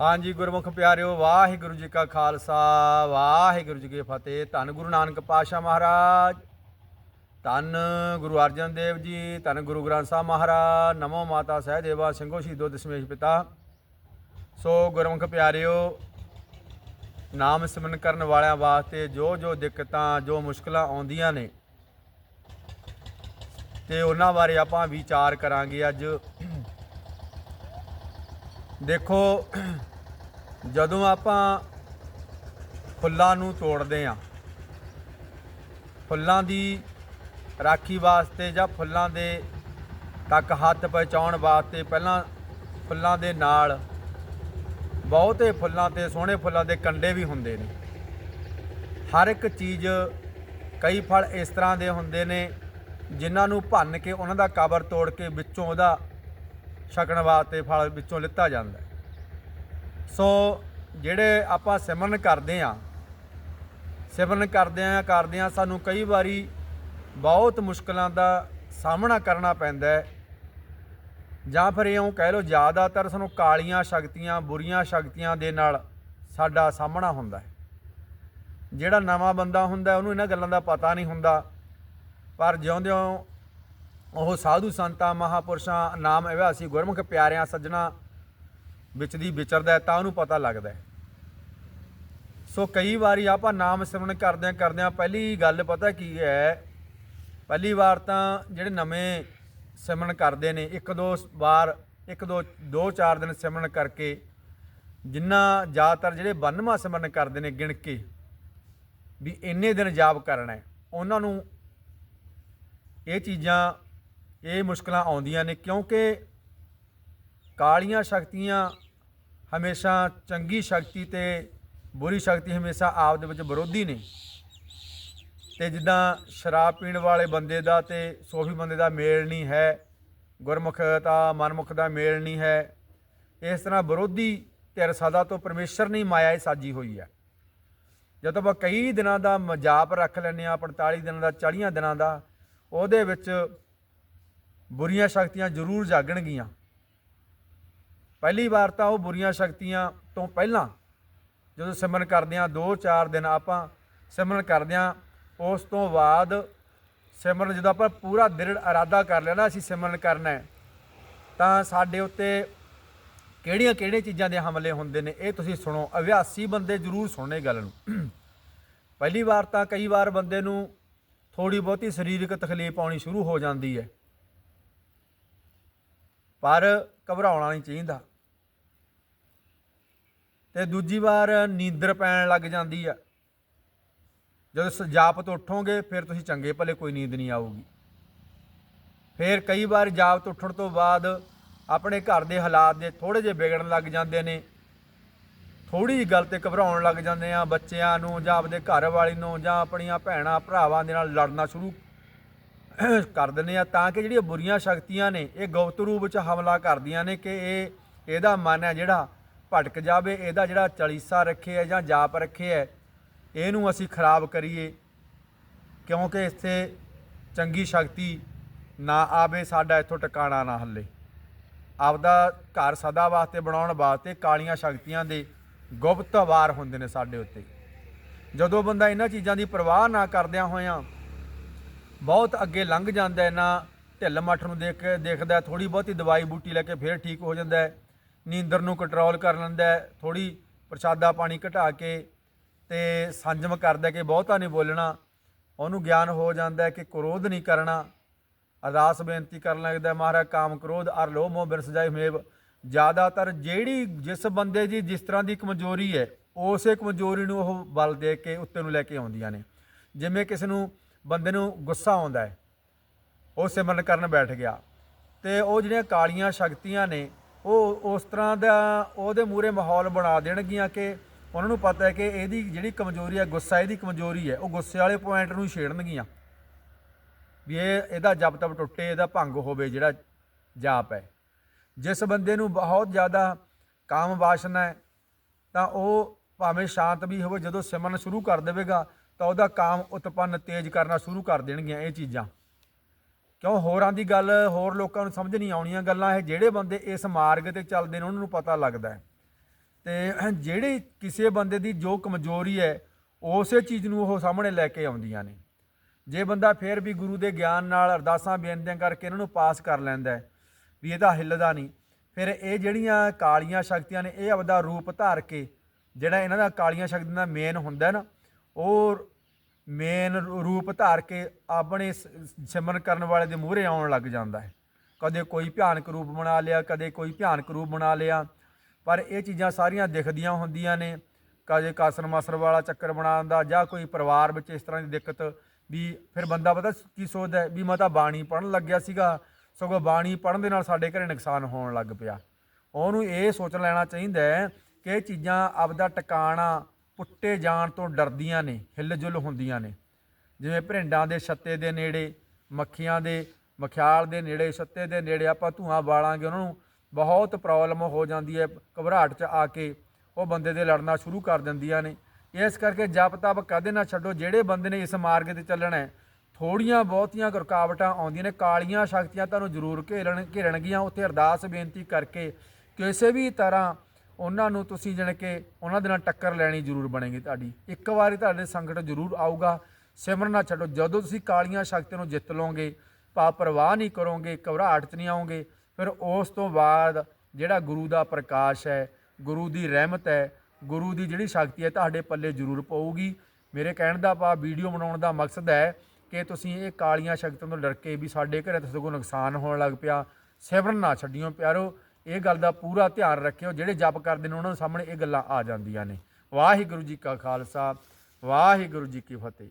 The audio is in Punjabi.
ਹਾਂਜੀ ਗੁਰਮੁਖ ਪਿਆਰਿਓ, ਵਾਹਿਗੁਰੂ ਜੀ ਕਾ ਖਾਲਸਾ, ਵਾਹਿਗੁਰੂ ਜੀ ਕੀ ਫਤਿਹ। ਧੰਨ ਗੁਰੂ ਨਾਨਕ ਪਾਤਸ਼ਾਹ ਮਹਾਰਾਜ, ਧੰਨ ਗੁਰੂ ਅਰਜਨ ਦੇਵ ਜੀ, ਧੰਨ ਗੁਰੂ ਗ੍ਰੰਥ ਸਾਹਿਬ ਮਹਾਰਾਜ, ਨਮੋ ਮਾਤਾ ਸਹਿਦੇਵਾ, ਸਿੰਘੋ ਸ਼ਹੀਦੋ ਦਸ਼ਮੇਸ਼ ਪਿਤਾ। ਸੋ ਗੁਰਮੁਖ ਪਿਆਰਿਓ, ਨਾਮ ਸਿਮਰਨ ਕਰਨ ਵਾਲਿਆਂ ਵਾਸਤੇ ਜੋ ਜੋ ਦਿੱਕਤਾਂ, ਜੋ ਮੁਸ਼ਕਲਾਂ ਆਉਂਦੀਆਂ ਨੇ, ਤੇ ਉਹਨਾਂ ਬਾਰੇ ਆਪਾਂ ਵਿਚਾਰ ਕਰਾਂਗੇ ਅੱਜ। ਦੇਖੋ ਜਦੋਂ ਆਪਾਂ ਫੁੱਲਾਂ ਨੂੰ ਤੋੜਦੇ ਆਂ ਫੁੱਲਾਂ ਦੀ ਰਾਖੀ ਵਾਸਤੇ ਜਾਂ ਫੁੱਲਾਂ ਦੇ ਤੱਕ ਹੱਥ ਪਹੁੰਚਾਉਣ ਵਾਸਤੇ ਪਹਿਲਾਂ ਫੁੱਲਾਂ ਦੇ ਨਾਲ ਬਹੁਤੇ ਫੁੱਲਾਂ ਤੇ ਸੋਹਣੇ ਫੁੱਲਾਂ ਦੇ ਕੰਡੇ ਵੀ ਹੁੰਦੇ ਨੇ। ਹਰ ਇੱਕ ਚੀਜ਼ ਕਈ ਫਲ ਇਸ ਤਰ੍ਹਾਂ ਦੇ ਹੁੰਦੇ ਨੇ ਜਿਨ੍ਹਾਂ ਨੂੰ ਭੰਨ ਕੇ ਉਹਨਾਂ ਦਾ ਕਵਰ ਤੋੜ ਕੇ ਵਿੱਚੋਂ ਉਹਦਾ ਛਕਣ ਵਾਸਤੇ ਫਲ ਵਿੱਚੋਂ ਲਿੱਤਾ ਜਾਂਦਾ ਸੋ ਜਿਹੜੇ ਆਪਾਂ ਸਿਮਰਨ ਕਰਦੇ ਆ ਸਿਮਰਨ ਕਰਦੇ ਆ ਕਰਦੇ ਆ ਸਾਨੂੰ ਕਈ ਵਾਰੀ ਬਹੁਤ ਮੁਸ਼ਕਲਾਂ ਦਾ ਸਾਹਮਣਾ ਕਰਨਾ ਪੈਂਦਾ ਹੈ। ਜਾਂ ਫਿਰ ਇਉਂ ਕਹਿ ਲਓ, ਜ਼ਿਆਦਾਤਰ ਸਾਨੂੰ ਕਾਲੀਆਂ ਸ਼ਕਤੀਆਂ, ਬੁਰੀਆਂ ਸ਼ਕਤੀਆਂ ਦੇ ਨਾਲ ਸਾਡਾ ਸਾਹਮਣਾ ਹੁੰਦਾ ਹੈ। ਜਿਹੜਾ ਨਵਾਂ ਬੰਦਾ ਹੁੰਦਾ, ਉਹਨੂੰ ਇਹਨਾਂ ਗੱਲਾਂ ਦਾ ਪਤਾ ਨਹੀਂ ਹੁੰਦਾ। ਪਰ ਜਿਉਂ-ਜਿਉਂ ਉਹ ਸਾਧੂ ਸੰਤਾਂ, ਮਹਾਪੁਰਸ਼ਾਂ, ਨਾਮ ਅਭਿਆਸੀ ਗੁਰਮੁਖ ਪਿਆਰਿਆਂ, ਸੱਜਣਾ ਵਿੱਚ ਦੀ ਵਿਚਰਦਾ ਹੈ ਤਾਂ ਉਹਨੂੰ ਪਤਾ ਲੱਗਦਾ ਹੈ। ਸੋ ਕਈ ਵਾਰੀ ਆਪਾਂ ਨਾਮ ਸਿਮਰਨ ਕਰਦਿਆਂ ਕਰਦਿਆਂ ਪਹਿਲੀ ਗੱਲ ਪਤਾ ਕੀ ਹੈ? ਪਹਿਲੀ ਵਾਰ ਤਾਂ ਜਿਹੜੇ ਨਵੇਂ ਸਿਮਰਨ ਕਰਦੇ ਨੇ, ਇੱਕ ਦੋ ਵਾਰ, ਇੱਕ ਦੋ ਦੋ ਚਾਰ ਦਿਨ ਸਿਮਰਨ ਕਰਕੇ ਜਿੰਨਾ ਜ਼ਿਆਦਾਤਰ ਜਿਹੜੇ ਬੰਨਵਾ ਸਿਮਰਨ ਕਰਦੇ ਨੇ ਗਿਣ ਕੇ ਵੀ ਇੰਨੇ ਦਿਨ ਜਾਪ ਕਰਨਾ ਹੈ। ਉਹਨਾਂ ਨੂੰ ਇਹ ਚੀਜ਼ਾਂ, ਇਹ ਮੁਸ਼ਕਲਾਂ ਆਉਂਦੀਆਂ ਨੇ ਕਿਉਂਕਿ ਕਾਲੀਆਂ ਸ਼ਕਤੀਆਂ ਹਮੇਸ਼ਾ ਚੰਗੀ ਸ਼ਕਤੀ ਤੇ ਬੁਰੀ ਸ਼ਕਤੀ ਹਮੇਸ਼ਾ ਆਪ ਦੇ ਵਿੱਚ ਵਿਰੋਧੀ ਨੇ। ਤੇ ਜਿੱਦਾਂ ਸ਼ਰਾਬ ਪੀਣ ਵਾਲੇ ਬੰਦੇ ਦਾ ਤੇ ਸੋਫੀ ਬੰਦੇ ਦਾ ਮੇਲ ਨਹੀਂ ਹੈ, ਗੁਰਮੁਖ ਦਾ, ਮਨਮੁਖ ਦਾ ਮੇਲ ਨਹੀਂ ਹੈ, ਇਸ ਤਰ੍ਹਾਂ ਵਿਰੋਧੀ ਧਿਰ ਸਦਾ ਤੋਂ ਪਰਮੇਸ਼ਰ ਨਹੀਂ, ਮਾਇਆ ਇਹ ਸਾਜੀ ਹੋਈ ਹੈ। ਜਦੋਂ ਆਪਾਂ ਕਈ ਦਿਨਾਂ ਦਾ ਮਜ਼ਾਪ ਰੱਖ ਲੈਂਦੇ ਆ 45 ਦਿਨਾਂ ਦਾ 40 ਦਿਨਾਂ ਦਾ, ਉਹਦੇ ਵਿੱਚ ਬੁਰੀਆਂ ਸ਼ਕਤੀਆਂ ਜ਼ਰੂਰ ਜਾਗਣਗੀਆਂ। ਪਹਿਲੀ ਵਾਰ ਤਾਂ ਉਹ ਬੁਰੀਆਂ ਸ਼ਕਤੀਆਂ ਤੋਂ ਪਹਿਲਾਂ ਜਦੋਂ ਸਿਮਰਨ ਕਰਦੇ ਆ 2-4 ਦਿਨ ਆਪਾਂ ਸਿਮਰਨ ਕਰਦੇ ਆ ਉਸ ਤੋਂ ਬਾਅਦ ਸਿਮਰਨ ਜਦੋਂ ਆਪਾਂ ਪੂਰਾ ਦ੍ਰਿੜ ਇਰਾਦਾ ਕਰ ਲਿਆ ਨਾ ਅਸੀਂ ਸਿਮਰਨ ਕਰਨਾ ਹੈ, ਤਾਂ ਸਾਡੇ ਉੱਤੇ ਕਿਹੜੀਆਂ ਕਿਹੜੀਆਂ ਚੀਜ਼ਾਂ ਦੇ ਹਮਲੇ ਹੁੰਦੇ ਨੇ ਇਹ ਤੁਸੀਂ ਸੁਣੋ, ਅਭਿਆਸੀ ਬੰਦੇ ਜ਼ਰੂਰ ਸੁਣਨੇ ਗੱਲ ਨੂੰ। ਪਹਿਲੀ ਵਾਰ ਤਾਂ ਕਈ ਵਾਰ ਬੰਦੇ ਨੂੰ ਥੋੜੀ ਬਹੁਤੀ ਸਰੀਰਕ ਤਕਲੀਫ ਆਉਣੀ ਸ਼ੁਰੂ ਹੋ ਜਾਂਦੀ ਹੈ, ਪਰ ਘਬਰਾਉਣਾ ਨਹੀਂ ਚਾਹੀਦਾ। ਤੇ ਦੂਜੀ ਵਾਰ ਨੀਂਦਰ ਪੈਣ ਲੱਗ ਜਾਂਦੀ ਆ। ਜਦੋਂ ਸ- ਜਾਪ ਤੋਂ ਉੱਠੋਗੇ, ਫਿਰ ਤੁਸੀਂ ਚੰਗੇ ਭਲੇ ਕੋਈ ਨੀਂਦ ਨਹੀਂ ਆਊਗੀ। ਫਿਰ ਕਈ ਵਾਰ ਜਾਪ ਤੋਂ ਉੱਠਣ ਤੋਂ ਬਾਅਦ ਆਪਣੇ ਘਰ ਦੇ ਹਾਲਾਤ ਦੇ ਥੋੜੇ ਜਿਹੇ ਵਿਗੜਨ ਲੱਗ ਜਾਂਦੇ ਨੇ ਥੋੜੀ ਜਿਹੀ ਗੱਲ ਤੇ ਘਬਰਾਉਣ ਲੱਗ ਜਾਂਦੇ ਆ ਬੱਚਿਆਂ ਨੂੰ ਜਾਂ ਆਪਦੇ ਘਰ ਵਾਲੀ ਨੂੰ ਜਾਂ ਆਪਣੀਆਂ ਭੈਣਾਂ ਭਰਾਵਾਂ ਦੇ ਨਾਲ ਲੜਨਾ ਸ਼ੁਰੂ ਕਰ ਦਿੰਦੇ ਆ। ਤਾਂ ਕਿ ਜਿਹੜੀਆਂ ਬੁਰੀਆਂ ਸ਼ਕਤੀਆਂ ਨੇ, ਇਹ ਗੁਪਤ ਰੂਪ ਵਿੱਚ ਹਮਲਾ ਕਰਦੀਆਂ ਨੇ ਕਿ ਇਹ, ਇਹਦਾ ਮਨ ਹੈ ਜਿਹੜਾ ਭਟਕ ਜਾਵੇ, ਇਹਦਾ ਜਿਹੜਾ ਚਲੀਸਾ ਰੱਖੇ ਹੈ ਜਾਂ ਜਾਪ ਰੱਖੇ ਹੈ ਇਹਨੂੰ ਅਸੀਂ ਖਰਾਬ ਕਰੀਏ। ਕਿਉਂਕਿ ਇੱਥੇ ਚੰਗੀ ਸ਼ਕਤੀ ਨਾ ਆਵੇ, ਸਾਡਾ ਇੱਥੋਂ ਟਿਕਾਣਾ ਨਾ ਹੱਲੇ। ਆਪਦਾ ਘਰ ਸਦਾ ਵਾਸਤੇ ਬਣਾਉਣ ਵਾਸਤੇ ਕਾਲੀਆਂ ਸ਼ਕਤੀਆਂ ਦੇ ਗੁਪਤ ਵਾਰ ਹੁੰਦੇ ਨੇ ਸਾਡੇ ਉੱਤੇ। ਜਦੋਂ ਬੰਦਾ ਇਹਨਾਂ ਚੀਜ਼ਾਂ ਦੀ ਪਰਵਾਹ ਨਾ ਕਰਦਿਆਂ ਹੋਇਆਂ ਬਹੁਤ ਅੱਗੇ ਲੰਘ ਜਾਂਦਾ ਹੈ ਨਾ ਢਿੱਲ ਮੱਠ ਨੂੰ ਦੇਖ ਕੇ ਦੇਖਦਾ ਥੋੜੀ ਬਹੁਤੀ ਦਵਾਈ ਬੂਟੀ ਲੈ ਕੇ ਫੇਰ ਠੀਕ ਹੋ ਜਾਂਦਾ ਹੈ। ਨੀਂਦਰ ਨੂੰ ਕੰਟਰੋਲ ਕਰ ਲੈਂਦਾ ਹੈ ਥੋੜੀ ਪ੍ਰਸ਼ਾਦਾ ਪਾਣੀ ਘਟਾ ਕੇ ਤੇ ਸੰਜਮ ਕਰਦਾ ਕਿ ਬਹੁਤਾ ਨਹੀਂ ਬੋਲਣਾ। ਉਹਨੂੰ ਗਿਆਨ ਹੋ ਜਾਂਦਾ ਕਿ ਕ੍ਰੋਧ ਨਹੀਂ ਕਰਨਾ। ਅਰਦਾਸ ਬੇਨਤੀ ਕਰਨ ਲੱਗਦਾ ਮਹਾਰਾਜ ਕਾਮ ਕ੍ਰੋਧ ਅਰ ਲੋਭ ਮੋਹ ਬਿਰਸ ਜਾਏ ਮੇਵ ਜ਼ਿਆਦਾਤਰ ਜਿਹੜੀ ਜਿਸ ਬੰਦੇ ਦੀ ਜਿਸ ਤਰ੍ਹਾਂ ਦੀ ਕਮਜ਼ੋਰੀ ਹੈ, ਉਸੇ ਕਮਜ਼ੋਰੀ ਨੂੰ ਉਹ ਬਲ ਦੇ ਕੇ ਉੱਤੇ ਨੂੰ ਲੈ ਕੇ ਆਉਂਦੀਆਂ ਨੇ। ਜਿਵੇਂ ਕਿਸੇ ਨੂੰ ਬੰਦੇ ਨੂੰ ਗੁੱਸਾ ਆਉਂਦਾ ਹੈ, ਉਹ ਸਿਮਰਨ ਕਰਨ ਬੈਠ ਗਿਆ। ਤੇ ਉਹ ਜਿਹੜੀਆਂ ਕਾਲੀਆਂ ਸ਼ਕਤੀਆਂ ਨੇ ਉਹ ਉਸ ਤਰ੍ਹਾਂ ਦਾ ਉਹਦੇ ਮੂਰੇ ਮਾਹੌਲ ਬਣਾ ਦੇਣਗੀਆਂ ਕਿ ਉਹਨਾਂ ਨੂੰ ਪਤਾ ਹੈ ਕਿ ਇਹਦੀ ਜਿਹੜੀ ਕਮਜ਼ੋਰੀ ਹੈ, ਗੁੱਸਾ ਇਹਦੀ ਕਮਜ਼ੋਰੀ ਹੈ, ਉਹ ਗੁੱਸੇ ਵਾਲੇ ਪੁਆਇੰਟ ਨੂੰ ਛੇੜਨਗੀਆਂ। ਵੀ ਇਹ, ਇਹਦਾ ਜਪ ਤਪ ਟੁੱਟੇ, ਇਹਦਾ ਭੰਗ ਹੋਵੇ ਜਿਹੜਾ ਜਾਪ ਹੈ। ਜਿਸ ਬੰਦੇ ਨੂੰ ਬਹੁਤ ਜ਼ਿਆਦਾ ਕਾਮ ਵਾਸ਼ਨਾ ਹੈ, ਤਾਂ ਉਹ ਭਾਵੇਂ ਸ਼ਾਂਤ ਵੀ ਹੋਵੇ, ਜਦੋਂ ਸਿਮਰਨ ਸ਼ੁਰੂ ਕਰ ਦੇਵੇਗਾ, ਤਾਂ ਉਹਦਾ ਕਾਮ ਉਤਪੰਨ ਤੇਜ਼ ਕਰਨਾ ਸ਼ੁਰੂ ਕਰ ਦੇਣਗੀਆਂ ਇਹ ਚੀਜ਼ਾਂ। ਕਿਉਂ ਹੋਰਾਂ ਦੀ ਗੱਲ ਹੋਰ ਲੋਕਾਂ ਨੂੰ ਸਮਝ ਨਹੀਂ ਆਉਣੀਆਂ ਗੱਲਾਂ? ਇਹ ਜਿਹੜੇ ਬੰਦੇ ਇਸ ਮਾਰਗ ਤੇ ਚੱਲਦੇ ਨੇ, ਉਹਨਾਂ ਨੂੰ ਪਤਾ ਲੱਗਦਾ ਹੈ। ਤੇ ਜਿਹੜੀ ਕਿਸੇ ਬੰਦੇ ਦੀ ਜੋ ਕਮਜ਼ੋਰੀ ਹੈ, ਉਸੇ ਚੀਜ਼ ਨੂੰ ਉਹ ਸਾਹਮਣੇ ਲੈ ਕੇ ਆਉਂਦੀਆਂ ਨੇ। ਜੇ ਬੰਦਾ ਫੇਰ ਵੀ ਗੁਰੂ ਦੇ ਗਿਆਨ ਨਾਲ ਅਰਦਾਸਾਂ ਬੇਨਤੀਆਂ ਕਰਕੇ ਇਹਨਾਂ ਨੂੰ ਪਾਸ ਕਰ ਲੈਂਦਾ ਹੈ, ਵੀ ਇਹਦਾ ਹਿੱਲਦਾ ਨਹੀਂ, ਫਿਰ ਇਹ ਜਿਹੜੀਆਂ ਕਾਲੀਆਂ ਸ਼ਕਤੀਆਂ ਨੇ, ਇਹ ਆਪਦਾ ਰੂਪ ਧਾਰ ਕੇ ਜਿਹੜਾ ਇਹਨਾਂ ਦਾ ਕਾਲੀਆਂ ਸ਼ਕਤੀਆਂ ਦਾ ਮੇਨ ਹੁੰਦਾ ਨਾ, ਉਹ ਮੇਨ ਰੂਪ ਧਾਰ ਕੇ ਆਪਣੇ ਸ- ਸਿਮਰਨ ਕਰਨ ਵਾਲੇ ਦੇ ਮੂਹਰੇ ਆਉਣ ਲੱਗ ਜਾਂਦਾ ਹੈ। ਕਦੇ ਕੋਈ ਭਿਆਨਕ ਰੂਪ ਬਣਾ ਲਿਆ, ਕਦੇ ਕੋਈ ਭਿਆਨਕ ਰੂਪ ਬਣਾ ਲਿਆ, ਪਰ ਇਹ ਚੀਜ਼ਾਂ ਸਾਰੀਆਂ ਦਿਖਦੀਆਂ ਹੁੰਦੀਆਂ ਨੇ। ਕਦੇ ਕਾਸਰ ਮਾਸਰ ਵਾਲਾ ਚੱਕਰ ਬਣਾਉਣ ਦਾ ਜਾਂ ਕੋਈ ਪਰਿਵਾਰ ਵਿੱਚ ਇਸ ਤਰ੍ਹਾਂ ਦੀ ਦਿੱਕਤ ਵੀ ਫਿਰ ਬੰਦਾ ਪਤਾ ਕੀ ਸੋਚਦਾ ਵੀ ਮੈਂ ਤਾਂ ਬਾਣੀ ਪੜਨ ਲੱਗਿਆ ਸੀਗਾ, ਸਗੋਂ ਬਾਣੀ ਪੜਨ ਦੇ ਨਾਲ ਸਾਡੇ ਘਰੇ ਨੁਕਸਾਨ ਹੋਣ ਲੱਗ ਪਿਆ। ਉਹਨੂੰ ਇਹ ਸੋਚ ਲੈਣਾ ਚਾਹੀਦਾ ਕਿ ਇਹ ਚੀਜ਼ਾਂ ਆਪਦਾ ਟਿਕਾਣਾ ਪੁੱਟੇ ਜਾਣ ਤੋਂ ਡਰਦੀਆਂ ਨੇ, ਹਿੱਲ-ਜੁਲ ਹੁੰਦੀਆਂ ਨੇ। ਜਿਵੇਂ ਭਰਿੰਡਾਂ ਦੇ ਛੱਤੇ ਦੇ ਨੇੜੇ, ਮੱਖੀਆਂ ਦੇ, ਮਖਿਆਲ ਦੇ ਨੇੜੇ, ਛੱਤੇ ਦੇ ਨੇੜੇ ਆਪਾਂ ਧੂਆਂ ਬਾਲਾਂਗੇ, ਉਹਨਾਂ ਨੂੰ ਬਹੁਤ ਪ੍ਰੋਬਲਮ ਹੋ ਜਾਂਦੀ ਹੈ, ਘਬਰਾਹਟ 'ਚ ਆ ਕੇ ਉਹ ਬੰਦੇ ਦੇ ਲੜਨਾ ਸ਼ੁਰੂ ਕਰ ਦਿੰਦੀਆਂ ਨੇ। ਇਸ ਕਰਕੇ ਜਪ ਤਪ ਕਦੇ ਨਾ ਛੱਡੋ, ਜਿਹੜੇ ਬੰਦੇ ਨੇ ਇਸ ਮਾਰਗ ਤੇ ਚੱਲਣਾ ਹੈ, ਥੋੜੀਆਂ ਬਹੁਤੀਆਂ ਰੁਕਾਵਟਾਂ ਆਉਂਦੀਆਂ ਨੇ, ਕਾਲੀਆਂ ਸ਼ਕਤੀਆਂ ਤੁਹਾਨੂੰ ਜ਼ਰੂਰ ਘੇਰਨ ਘੇਰਨਗੀਆਂ। ਉੱਥੇ ਅਰਦਾਸ ਬੇਨਤੀ ਕਰਕੇ ਕਿਸੇ ਵੀ ਤਰ੍ਹਾਂ ਉਹਨਾਂ ਨੂੰ ਤੁਸੀਂ ਜਾਣੀ ਕਿ ਉਹਨਾਂ ਦੇ ਨਾਲ ਟੱਕਰ ਲੈਣੀ ਜ਼ਰੂਰ ਬਣੇਗੀ ਤੁਹਾਡੀ। ਇੱਕ ਵਾਰੀ ਤੁਹਾਡੇ ਸੰਕਟ ਜ਼ਰੂਰ ਆਊਗਾ। ਸਿਮਰਨ ਨਾ ਛੱਡੋ, ਜਦੋਂ ਤੁਸੀਂ ਕਾਲੀਆਂ ਸ਼ਕਤੀਆਂ ਨੂੰ ਜਿੱਤ ਲਓਗੇ ਪਾ ਪਰਵਾਹ ਨਹੀਂ ਕਰੋਗੇ, ਘਬਰਾਹਟ 'ਚ ਨਹੀਂ ਆਓਗੇ, ਫਿਰ ਉਸ ਤੋਂ ਬਾਅਦ ਜਿਹੜਾ ਗੁਰੂ ਦਾ ਪ੍ਰਕਾਸ਼ ਹੈ, ਗੁਰੂ ਦੀ ਰਹਿਮਤ ਹੈ, ਗੁਰੂ ਦੀ ਜਿਹੜੀ ਸ਼ਕਤੀ ਹੈ, ਤੁਹਾਡੇ ਪੱਲੇ ਜ਼ਰੂਰ ਪਊਗੀ। ਮੇਰੇ ਕਹਿਣ ਦਾ ਪਾ ਵੀਡੀਓ ਬਣਾਉਣ ਦਾ ਮਕਸਦ ਹੈ ਕਿ ਤੁਸੀਂ ਇਹ ਕਾਲੀਆਂ ਸ਼ਕਤੀਆਂ ਤੋਂ ਡਰ ਕੇ ਵੀ ਸਾਡੇ ਘਰੇ ਤਾਂ ਸਗੋਂ ਨੁਕਸਾਨ ਹੋਣ ਲੱਗ ਪਿਆ। ਸਿਮਰਨ ਨਾ ਛੱਡਿਓ ਪਿਆਰੋ। ਇਹ ਗੱਲ ਦਾ ਪੂਰਾ ਧਿਆਨ ਰੱਖਿਓ, ਜਿਹੜੇ ਜਪ ਕਰਦੇ ਨੇ ਉਹਨਾਂ ਦੇ ਸਾਹਮਣੇ ਇਹ ਗੱਲਾਂ ਆ ਜਾਂਦੀਆਂ ਨੇ। ਵਾਹਿਗੁਰੂ ਜੀ ਕਾ ਖਾਲਸਾ, ਵਾਹਿਗੁਰੂ ਜੀ ਕੀ ਫਤਿਹ।